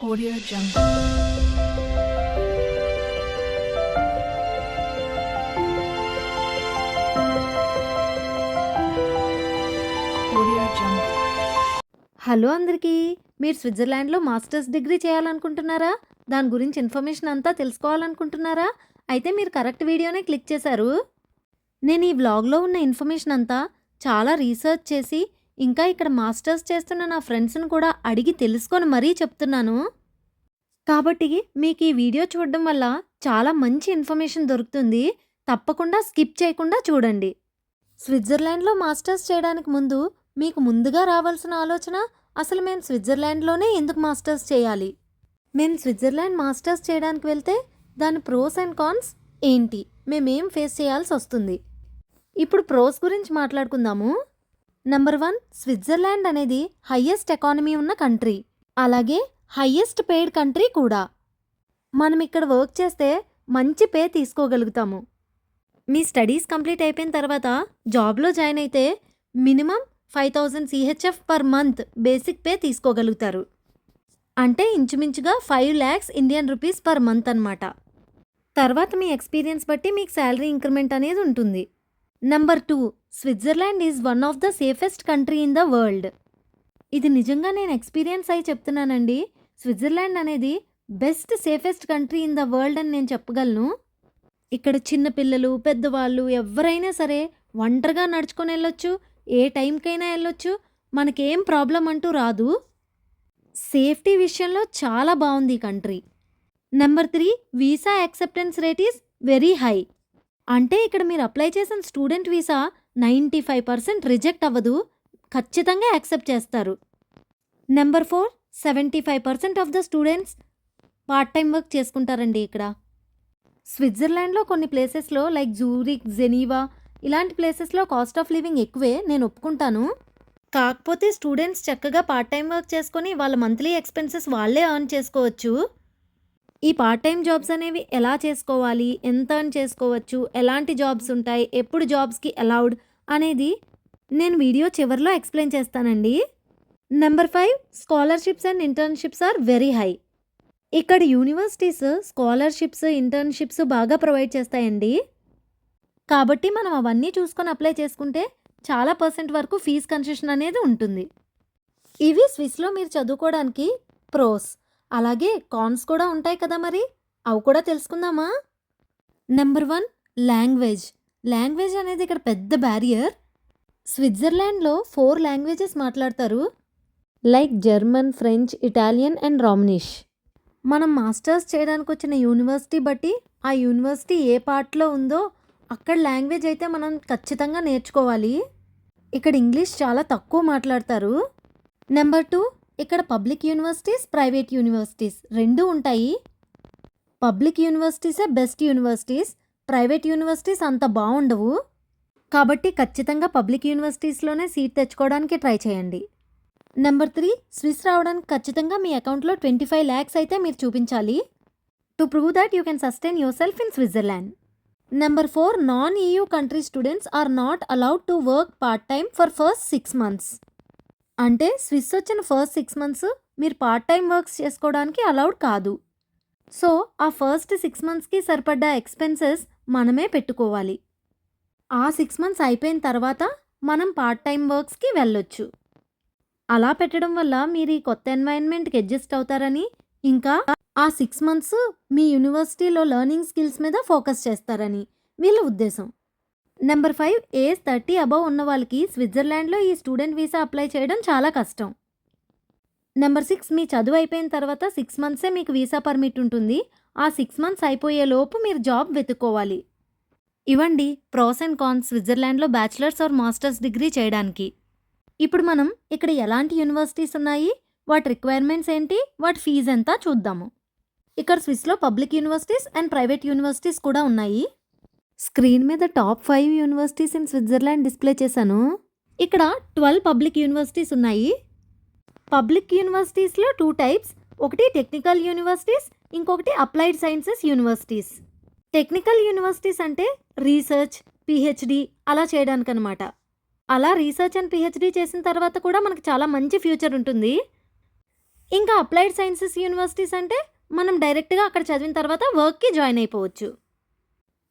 Audio Jungle. Audio Jungle. Hello అందరికీ మీరు స్విట్జర్లాండ్లో masters degree చేయాలనుకుంటున్నారా దాని గురించి ఇన్ఫర్మేషన్ అంతా తెలుసుకోవాలనుకుంటున్నారా అయితే మీరు కరెక్ట్ వీడియోనే క్లిక్ చేశారు నేను ఈ వ్లాగ్లో ఉన్న ఇన్ఫర్మేషన్ అంతా చాలా రీసెర్చ్ చేసి ఇంకా ఇక్కడ మాస్టర్స్ చేస్తున్న నా ఫ్రెండ్స్ని కూడా అడిగి తెలుసుకొని మరీ చెప్తున్నాను. కాబట్టి మీకు ఈ వీడియో చూడడం వల్ల చాలా మంచి ఇన్ఫర్మేషన్ దొరుకుతుంది. తప్పకుండా స్కిప్ చేయకుండా చూడండి. స్విట్జర్లాండ్లో మాస్టర్స్ చేయడానికి ముందు మీకు ముందుగా రావాల్సిన ఆలోచన అసలు మేము స్విట్జర్లాండ్లోనే ఎందుకు మాస్టర్స్ చేయాలి? మేము స్విట్జర్లాండ్ మాస్టర్స్ చేయడానికి వెళ్తే దాని ప్రోస్ అండ్ కాన్స్ ఏంటి? మేమేం ఫేస్ చేయాల్సి వస్తుంది? ఇప్పుడు ప్రోస్ గురించి మాట్లాడుకుందాము. నంబర్ వన్ స్విట్జర్లాండ్ అనేది హయ్యెస్ట్ ఎకానమీ ఉన్న కంట్రీ అలాగే హయ్యెస్ట్ పేడ్ కంట్రీ కూడా. మనం ఇక్కడ వర్క్ చేస్తే మంచి పే తీసుకోగలుగుతాము. మీ స్టడీస్ కంప్లీట్ అయిపోయిన తర్వాత జాబ్లో జాయిన్ అయితే minimum five thousand CHF per month basic pay తీసుకోగలుగుతారు. అంటే ఇంచుమించుగా five lakhs Indian rupees per month అనమాట తర్వాత మీ ఎక్స్పీరియన్స్ బట్టి మీకు శాలరీ ఇంక్రిమెంట్ అనేది ఉంటుంది. Number two Switzerland is one of the safest country in the world ఇది నిజంగా నేను ఎక్స్పీరియన్స్ అయి చెప్తున్నానండి. స్విట్జర్లాండ్ అనేది best safest country in the world అని నేను చెప్పగలను. ఇక్కడ చిన్న పిల్లలు పెద్దవాళ్ళు ఎవరైనా సరే ఒంటరిగా నడుచుకొని వెళ్ళొచ్చు. ఏ టైంకైనా వెళ్ళొచ్చు. మనకేం ప్రాబ్లం అంటూ రాదు. సేఫ్టీ విషయంలో చాలా బాగుంది ఈ country number three visa acceptance rate is very high అంటే ఇక్కడ మీరు అప్లై చేసిన student visa ninety five percent reject అవ్వదు. ఖచ్చితంగా యాక్సెప్ట్ చేస్తారు. Number four seventy five percent of the students part time work చేసుకుంటారండి ఇక్కడ. స్విట్జర్లాండ్లో కొన్ని ప్లేసెస్లో లైక్ జూరిక్ జెనీవా ఇలాంటి ప్లేసెస్లో కాస్ట్ ఆఫ్ లివింగ్ ఎక్కువే నేను ఒప్పుకుంటాను. కాకపోతే స్టూడెంట్స్ చక్కగా పార్ట్ టైం వర్క్ చేసుకొని వాళ్ళ మంత్లీ ఎక్స్పెన్సెస్ వాళ్ళే ఎర్న్ చేసుకోవచ్చు. ఈ పార్ట్ టైం జాబ్స్ అనేవి ఎలా చేసుకోవాలి? ఎంత ఎర్న్ చేసుకోవచ్చు? ఎలాంటి జాబ్స్ ఉంటాయి? ఎప్పుడు జాబ్స్కి అలౌడ్ అనేది నేను వీడియో చివరిలో ఎక్స్ప్లెయిన్ చేస్తానండి. Number five scholarships and internships are very high ఇక్కడ యూనివర్సిటీస్ స్కాలర్షిప్స్ ఇంటర్న్షిప్స్ బాగా ప్రొవైడ్ చేస్తాయండి. కాబట్టి మనం అవన్నీ చూసుకొని అప్లై చేసుకుంటే చాలా పర్సెంట్ వరకు ఫీజ్ కన్సెషన్ అనేది ఉంటుంది. ఇవి స్విస్లో మీరు చదువుకోవడానికి ప్రోస్ అలాగే కాన్స్ కూడా ఉంటాయి కదా మరి? అవి కూడా తెలుసుకుందామా? నెంబర్ వన్ లాంగ్వేజ్ లాంగ్వేజ్ అనేది ఇక్కడ పెద్ద బ్యారియర్ స్విట్జర్లాండ్లో ఫోర్ లాంగ్వేజెస్ మాట్లాడతారు. Like German French Italian and Romansh మనం మాస్టర్స్ చేయడానికి వచ్చిన యూనివర్సిటీ బట్టి ఆ యూనివర్సిటీ ఏ పార్ట్లో ఉందో అక్కడ లాంగ్వేజ్ అయితే మనం ఖచ్చితంగా నేర్చుకోవాలి. ఇక్కడ ఇంగ్లీష్ చాలా తక్కువ మాట్లాడతారు. నెంబర్ టూ ఇక్కడ పబ్లిక్ యూనివర్సిటీస్ ప్రైవేట్ యూనివర్సిటీస్ రెండు ఉంటాయి. పబ్లిక్ యూనివర్సిటీసే బెస్ట్ యూనివర్సిటీస్. ప్రైవేట్ యూనివర్సిటీస్ అంత బాగుండవు కాబట్టి ఖచ్చితంగా పబ్లిక్ యూనివర్సిటీస్లోనే సీట్ తెచ్చుకోవడానికి ట్రై చేయండి. నెంబర్ త్రీ స్విస్ రావడానికి ఖచ్చితంగా మీ అకౌంట్లో ట్వంటీ ఫైవ్ ల్యాక్స్ అయితే మీరు చూపించాలి. To prove that you can sustain yourself in Switzerland. Number four non EU country students are not allowed to work part time for first six months. అంటే Swiss వచ్చిన first six months మీరు part time works చేసుకోవడానికి allowed కాదు. So ఆ first six మంత్స్కి సరిపడ్డ expenses మనమే పెట్టుకోవాలి. ఆ సిక్స్ మంత్స్ అయిపోయిన తర్వాత మనం పార్ట్ టైం వర్క్స్కి వెళ్ళొచ్చు. అలా పెట్టడం వల్ల మీరు ఈ కొత్త ఎన్వైరన్మెంట్కి అడ్జస్ట్ అవుతారని ఇంకా ఆ సిక్స్ మంత్స్ మీ యూనివర్సిటీలో లెర్నింగ్ స్కిల్స్ మీద ఫోకస్ చేస్తారని వీళ్ళ ఉద్దేశం. Number five age thirty above ఉన్న వాళ్ళకి స్విట్జర్లాండ్లో ఈ స్టూడెంట్ వీసా అప్లై చేయడం చాలా కష్టం. నెంబర్ సిక్స్ మీ చదువు అయిపోయిన తర్వాత సిక్స్ మంత్సే మీకు వీసా పర్మిట్ ఉంటుంది. ఆ సిక్స్ మంత్స్ అయిపోయే లోపు మీరు జాబ్ వెతుక్కోవాలి. ఇవ్వండి ప్రోస్ అండ్ కాన్స్ స్విట్జర్లాండ్లో బ్యాచిలర్స్ ఆర్ మాస్టర్స్ డిగ్రీ చేయడానికి. ఇప్పుడు మనం ఇక్కడ ఎలాంటి యూనివర్సిటీస్ ఉన్నాయి? వాటి రిక్వైర్మెంట్స్ ఏంటి? వాటి ఫీజు ఎంత చూద్దాము. ఇక్కడ స్విస్లో public universities and private universities కూడా ఉన్నాయి. స్క్రీన్ మీద top five universities in Switzerland display చేశాను. ఇక్కడ ట్వెల్వ్ పబ్లిక్ యూనివర్సిటీస్ ఉన్నాయి. పబ్లిక్ యూనివర్సిటీస్లో టూ టైప్స్ ఒకటి టెక్నికల్ యూనివర్సిటీస్ ఇంకొకటి applied sciences universities. Technical universities అంటే రీసెర్చ్ పిహెచ్డి అలా చేయడానికి అనమాట అలా రీసెర్చ్ అండ్ పిహెచ్డి చేసిన తర్వాత కూడా మనకు చాలా మంచి ఫ్యూచర్ ఉంటుంది. ఇంకా అప్లైడ్ సైన్సెస్ యూనివర్సిటీస్ అంటే మనం డైరెక్ట్గా అక్కడ చదివిన తర్వాత వర్క్కి జాయిన్ అయిపోవచ్చు.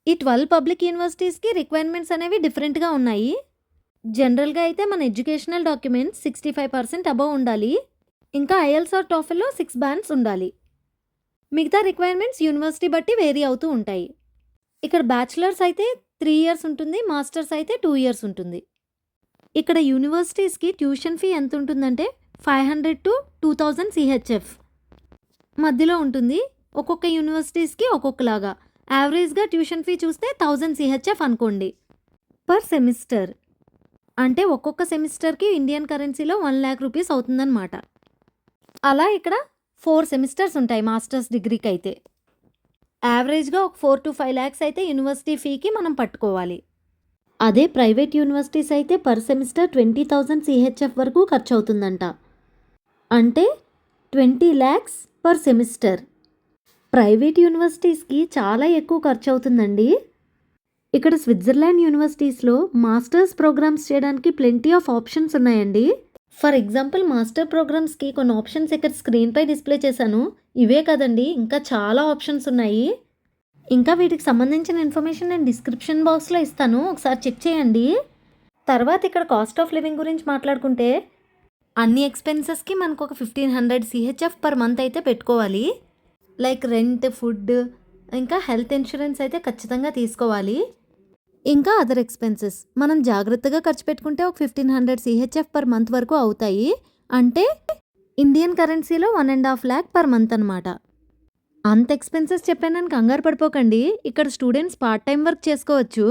ఈ ట్వెల్వ్ పబ్లిక్ యూనివర్సిటీస్కి రిక్వైర్మెంట్స్ అనేవి డిఫరెంట్గా ఉన్నాయి. జనరల్గా అయితే మన educational documents sixty five percent above ఉండాలి. ఇంకా ఐఎల్స్ ఆర్ టోఫెల్లో సిక్స్ బ్యాండ్స్ ఉండాలి. మిగతా రిక్వైర్మెంట్స్ యూనివర్సిటీ బట్టి వేరీ అవుతూ ఉంటాయి. ఇక్కడ బ్యాచిలర్స్ అయితే త్రీ ఇయర్స్ ఉంటుంది మాస్టర్స్ అయితే టూ ఇయర్స్ ఉంటుంది. ఇక్కడ యూనివర్సిటీస్కి ట్యూషన్ ఫీ ఎంత ఉంటుందంటే five hundred to two thousand C H F. మధ్యలో ఉంటుంది ఒక్కొక్క యూనివర్సిటీస్కి ఒక్కొక్కలాగా. యావరేజ్గా ట్యూషన్ ఫీ చూస్తే థౌజండ్ సిహెచ్ఎఫ్ అనుకోండి. Per semester. అంటే ఒక్కొక్క సెమిస్టర్కి ఇండియన్ కరెన్సీలో వన్ ల్యాక్ రూపీస్ అవుతుందన్నమాట. అలా ఇక్కడ ఫోర్ సెమిస్టర్స్ ఉంటాయి మాస్టర్స్ డిగ్రీకి అయితే యావరేజ్గా ఒక ఫోర్ టు ఫైవ్ ల్యాక్స్ అయితే యూనివర్సిటీ ఫీకి మనం పట్టుకోవాలి. అదే ప్రైవేట్ యూనివర్సిటీస్ అయితే per semester twenty thousand CHF వరకు ఖర్చు అవుతుందంట అంటే twenty lakhs per semester. Private యూనివర్సిటీస్కి చాలా ఎక్కువ ఖర్చు అవుతుందండి ఇక్కడ స్విట్జర్లాండ్ యూనివర్సిటీస్లో మాస్టర్స్ ప్రోగ్రామ్స్ చేయడానికి ప్లెంటీ ఆఫ్ ఆప్షన్స్ ఉన్నాయండి. ఫర్ ఎగ్జాంపుల్ మాస్టర్ ప్రోగ్రామ్స్కి కొన్ని ఆప్షన్స్ ఇక్కడ స్క్రీన్పై డిస్ప్లే చేశాను. ఇవే కదండి ఇంకా చాలా ఆప్షన్స్ ఉన్నాయి. ఇంకా వీటికి సంబంధించిన ఇన్ఫర్మేషన్ నేను డిస్క్రిప్షన్ బాక్స్లో ఇస్తాను ఒకసారి చెక్ చేయండి. తర్వాత ఇక్కడ కాస్ట్ ఆఫ్ లివింగ్ గురించి మాట్లాడుకుంటే అన్ని ఎక్స్పెన్సెస్కి మనకు ఒక fifteen hundred CHF per month అయితే పెట్టుకోవాలి. లైక్ రెంట్ ఫుడ్ ఇంకా హెల్త్ ఇన్సూరెన్స్ అయితే ఖచ్చితంగా తీసుకోవాలి. ఇంకా అదర్ ఎక్స్పెన్సెస్. మనం జాగ్రత్తగా ఖర్చు పెట్టుకుంటే ఒక fifteen hundred CHF per month వరకు అవుతాయి. అంటే ఇండియన్ కరెన్సీలో one and half lakh per month అనమాట అంత ఎక్స్పెన్సెస్ చెప్పానని కంగారు పడిపోకండి. ఇక్కడ స్టూడెంట్స్ పార్ట్ టైం వర్క్ చేసుకోవచ్చు.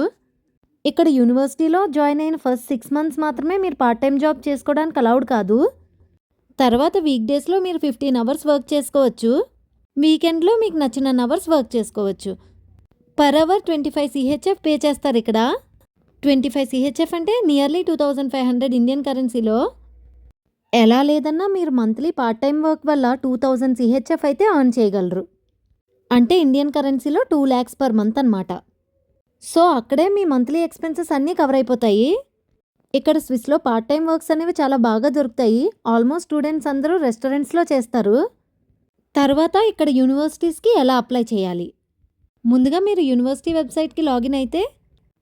ఇక్కడ యూనివర్సిటీలో జాయిన్ అయిన ఫస్ట్ సిక్స్ మంత్స్ మాత్రమే మీరు పార్ట్ టైం జాబ్ చేసుకోవడానికి అలౌడ్ కాదు. తర్వాత వీక్ డేస్లో మీరు ఫిఫ్టీన్ అవర్స్ వర్క్ చేసుకోవచ్చు. వీకెండ్లో మీకు నచ్చిన అవర్స్ వర్క్ చేసుకోవచ్చు. Per hour twenty five CHF pay చేస్తారు ఇక్కడ. ట్వంటీ ఫైవ్ సిహెచ్ఎఫ్ అంటే nearly two thousand five hundred Indian కరెన్సీలో. ఎలా లేదన్నా మీరు మంత్లీ పార్ట్ టైం వర్క్ వల్ల టూ థౌజండ్ సిహెచ్ఎఫ్ అయితే ఆన్ చేయగలరు. అంటే ఇండియన్ కరెన్సీలో టూ ల్యాక్స్ పర్ మంత్ అనమాట సో అక్కడే మీ మంత్లీ ఎక్స్పెన్సెస్ అన్నీ కవర్ అయిపోతాయి. ఇక్కడ స్విస్లో పార్ట్ టైం వర్క్స్ అనేవి చాలా బాగా దొరుకుతాయి. ఆల్మోస్ట్ స్టూడెంట్స్ అందరూ రెస్టారెంట్స్లో చేస్తారు. తర్వాత ఇక్కడ యూనివర్సిటీస్కి ఎలా అప్లై చేయాలి? ముందుగా మీరు యూనివర్సిటీ వెబ్సైట్కి లాగిన్ అయితే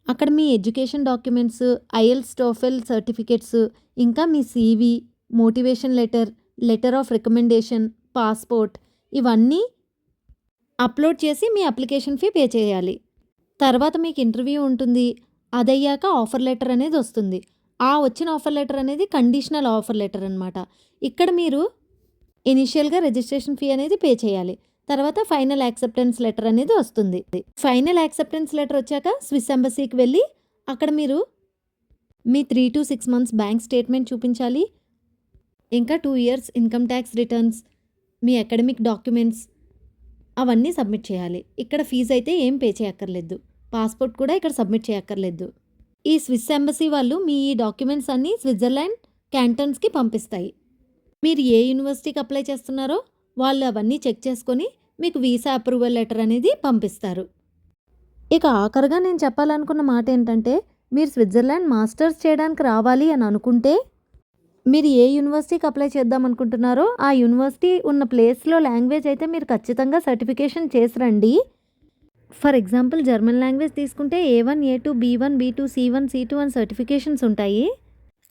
అక్కడ మీ education documents IELTS TOEFL certificates ఇంకా మీ CV motivation letter letter of recommendation passport ఇవన్నీ అప్లోడ్ చేసి మీ అప్లికేషన్ ఫీ పే చేయాలి. తర్వాత మీకు ఇంటర్వ్యూ ఉంటుంది అదయ్యాక ఆఫర్ లెటర్ అనేది వస్తుంది. ఆ వచ్చిన ఆఫర్ లెటర్ అనేది కండిషనల్ ఆఫర్ లెటర్ అనమాట ఇక్కడ మీరు ఇనిషియల్గా రిజిస్ట్రేషన్ ఫీ అనేది పే చేయాలి. తర్వాత ఫైనల్ యాక్సెప్టెన్స్ లెటర్ అనేది వస్తుంది. ఫైనల్ యాక్సెప్టెన్స్ లెటర్ వచ్చాక స్విస్ ఎంబసీకి వెళ్ళి అక్కడ మీరు మీ three to six months bank statement చూపించాలి. ఇంకా two years income tax returns మీ అకాడమిక్ డాక్యుమెంట్స్ అవన్నీ సబ్మిట్ చేయాలి. ఇక్కడ ఫీజు అయితే ఏం పే చేయక్కర్లేదు. పాస్పోర్ట్ కూడా ఇక్కడ సబ్మిట్ చేయక్కర్లేదు. ఈ స్విస్ ఎంబసీ వాళ్ళు మీ ఈ డాక్యుమెంట్స్ అన్నీ స్విట్జర్లాండ్ క్యాంటన్స్కి పంపిస్తాయి. మీరు ఏ యూనివర్సిటీకి అప్లై చేస్తున్నారో వాళ్ళు అవన్నీ చెక్ చేసుకొని మీకు వీసా అప్రూవల్ లెటర్ అనేది పంపిస్తారు. ఇక ఆఖరిగా నేను చెప్పాలనుకున్న మాట ఏంటంటే మీరు స్విట్జర్లాండ్ మాస్టర్స్ చేయడానికి రావాలి అని అనుకుంటే మీరు ఏ యూనివర్సిటీకి అప్లై చేద్దాం అనుకుంటున్నారో ఆ యూనివర్సిటీ ఉన్న ప్లేస్లో లాంగ్వేజ్ అయితే మీరు ఖచ్చితంగా సర్టిఫికేషన్ చేసి రండి. ఫర్ ఎగ్జాంపుల్ జర్మన్ లాంగ్వేజ్ తీసుకుంటే A one A two B one B two C one C two one certifications ఉంటాయి.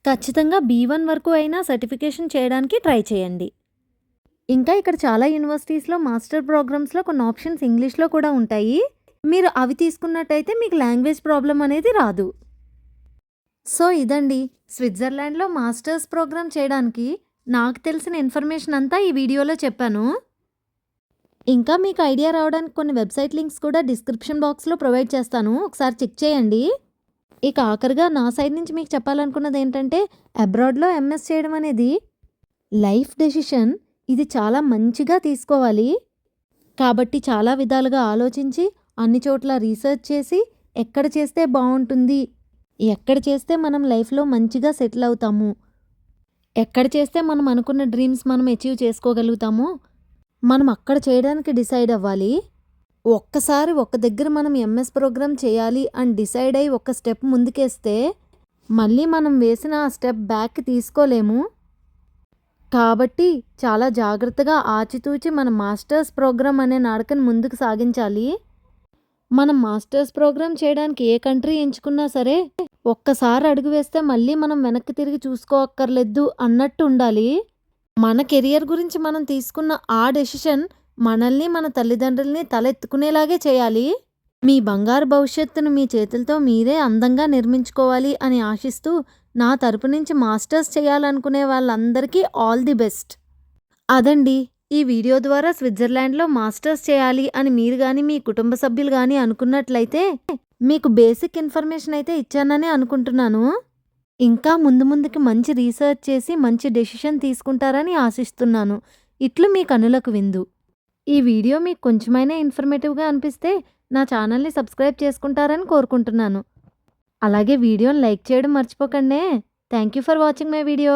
ఖచ్చితంగా బీ వన్ వరకు అయినా సర్టిఫికేషన్ చేయడానికి ట్రై చేయండి. ఇంకా ఇక్కడ చాలా యూనివర్సిటీస్లో మాస్టర్ ప్రోగ్రామ్స్లో కొన్ని ఆప్షన్స్ ఇంగ్లీష్లో కూడా ఉంటాయి. మీరు అవి తీసుకున్నట్టయితే మీకు లాంగ్వేజ్ ప్రాబ్లం అనేది రాదు. సో ఇదండి. స్విట్జర్లాండ్లో మాస్టర్స్ ప్రోగ్రామ్ చేయడానికి నాకు తెలిసిన ఇన్ఫర్మేషన్ అంతా ఈ వీడియోలో చెప్పాను. ఇంకా మీకు ఐడియా రావడానికి కొన్ని వెబ్సైట్ లింక్స్ కూడా డిస్క్రిప్షన్ బాక్స్లో ప్రొవైడ్ చేస్తాను. ఒకసారి చెక్ చేయండి. ఇక ఆఖరిగా నా సైడ్ నుంచి మీకు చెప్పాలనుకున్నది ఏంటంటే అబ్రాడ్లో ఎంఎస్ చేయడం అనేది లైఫ్ డెసిషన్. ఇది చాలా మంచిగా తీసుకోవాలి. కాబట్టి చాలా విధాలుగా ఆలోచించి అన్ని చోట్ల రీసెర్చ్ చేసి ఎక్కడ చేస్తే బాగుంటుంది ఎక్కడ చేస్తే మనం లైఫ్లో మంచిగా సెటిల్ అవుతాము ఎక్కడ చేస్తే మనం అనుకున్న డ్రీమ్స్ మనం అచీవ్ చేసుకోగలుగుతామో మనం అక్కడ చేయడానికి డిసైడ్ అవ్వాలి. ఒక్కసారి ఒక దగ్గర మనం ఎంఎస్ ప్రోగ్రామ్ చేయాలి అని డిసైడ్ అయ్యి ఒక స్టెప్ ముందుకేస్తే మళ్ళీ మనం వేసిన ఆ స్టెప్ బ్యాక్ తీసుకోలేము. కాబట్టి చాలా జాగ్రత్తగా ఆచితూచి మన మాస్టర్స్ ప్రోగ్రామ్ అనే నడకను ముందుకు సాగించాలి. మనం మాస్టర్స్ ప్రోగ్రామ్ చేయడానికి ఏ కంట్రీ ఎంచుకున్నా సరే ఒక్కసారి అడుగు వేస్తే మళ్ళీ మనం వెనక్కి తిరిగి చూసుకోక్కర్లేదు అన్నట్టు ఉండాలి. మన కెరియర్ గురించి మనం తీసుకున్న ఆ డెసిషన్ మనల్ని మన తల్లిదండ్రుల్ని తలెత్తుకునేలాగే చేయాలి. మీ బంగారు భవిష్యత్తును మీ చేతులతో మీరే అందంగా నిర్మించుకోవాలి అని ఆశిస్తూ నా తరపు నుంచి మాస్టర్స్ చేయాలనుకునే వాళ్ళందరికీ ఆల్ ది బెస్ట్. అదండి. ఈ వీడియో ద్వారా స్విట్జర్లాండ్లో మాస్టర్స్ చేయాలి అని మీరు కానీ మీ కుటుంబ సభ్యులు కానీ అనుకున్నట్లయితే మీకు బేసిక్ ఇన్ఫర్మేషన్ అయితే ఇచ్చానని అనుకుంటున్నాను. ఇంకా ముందు ముందుకి మంచి రీసెర్చ్ చేసి మంచి డెసిషన్ తీసుకుంటారని ఆశిస్తున్నాను. ఇట్లు మీ కనులకు విందు. ఈ వీడియో మీకు కొంచెమైనా ఇన్ఫర్మేటివ్గా అనిపిస్తే నా ఛానల్ని సబ్స్క్రైబ్ చేసుకుంటారని కోరుకుంటున్నాను. అలాగే వీడియోని లైక్ చేయడం మర్చిపోకండి. Thank you for watching my video.